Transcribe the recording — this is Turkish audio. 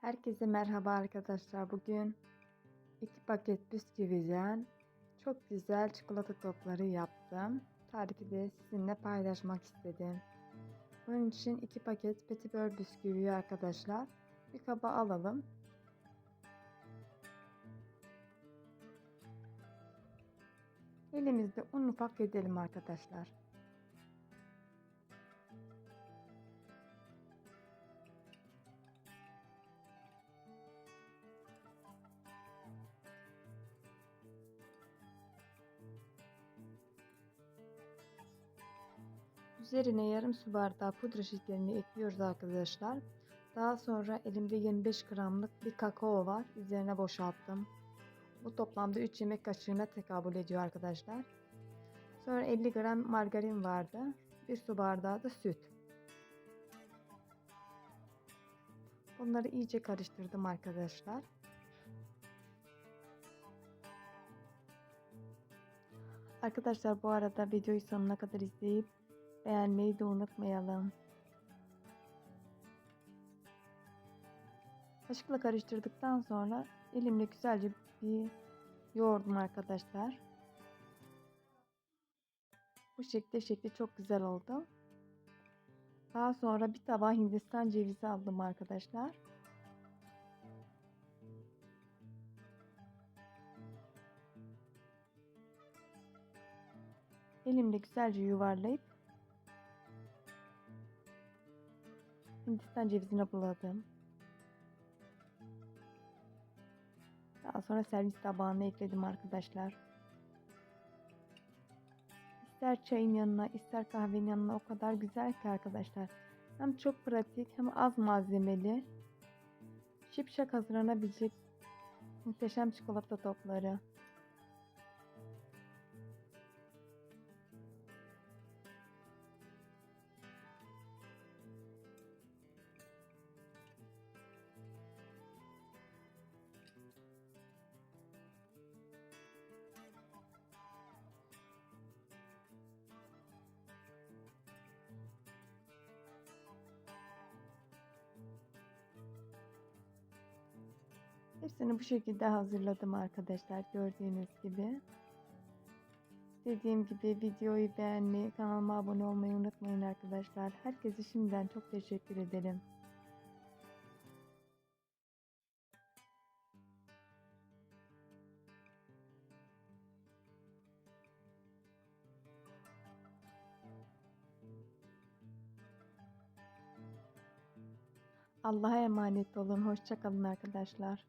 Herkese merhaba arkadaşlar. Bugün iki paket bisküviden çok güzel çikolata topları yaptım. Tarifi de sizinle paylaşmak istedim. Bunun için iki paket petibör bisküvi arkadaşlar. Bir kaba alalım. Elimizde un ufak edelim arkadaşlar. Üzerine yarım su bardağı pudra şekerini ekliyoruz arkadaşlar. Daha sonra elimde 25 gramlık bir kakao var. Üzerine boşalttım. Bu toplamda 3 yemek kaşığına tekabül ediyor arkadaşlar. Sonra 50 gram margarin vardı. Bir su bardağı da süt. Bunları iyice karıştırdım arkadaşlar. Arkadaşlar bu arada videoyu sonuna kadar izleyip beğenmeyi de unutmayalım. Kaşıkla karıştırdıktan sonra elimle güzelce bir yoğurdum arkadaşlar. Bu şekilde şekli çok güzel oldu. Daha sonra bir tabağa hindistan cevizi aldım arkadaşlar. Elimle güzelce yuvarlayıp Hindistan cevizine buladım. Daha sonra servis tabağına ekledim arkadaşlar. İster çayın yanına ister kahvenin yanına o kadar güzel ki arkadaşlar. Hem çok pratik hem az malzemeli. Şipşak hazırlanabilecek muhteşem çikolata topları. Hepsini bu şekilde hazırladım arkadaşlar gördüğünüz gibi. Dediğim gibi videoyu beğenmeyi, kanalıma abone olmayı unutmayın arkadaşlar. Herkese şimdiden çok teşekkür ederim. Allah'a emanet olun. Hoşçakalın arkadaşlar.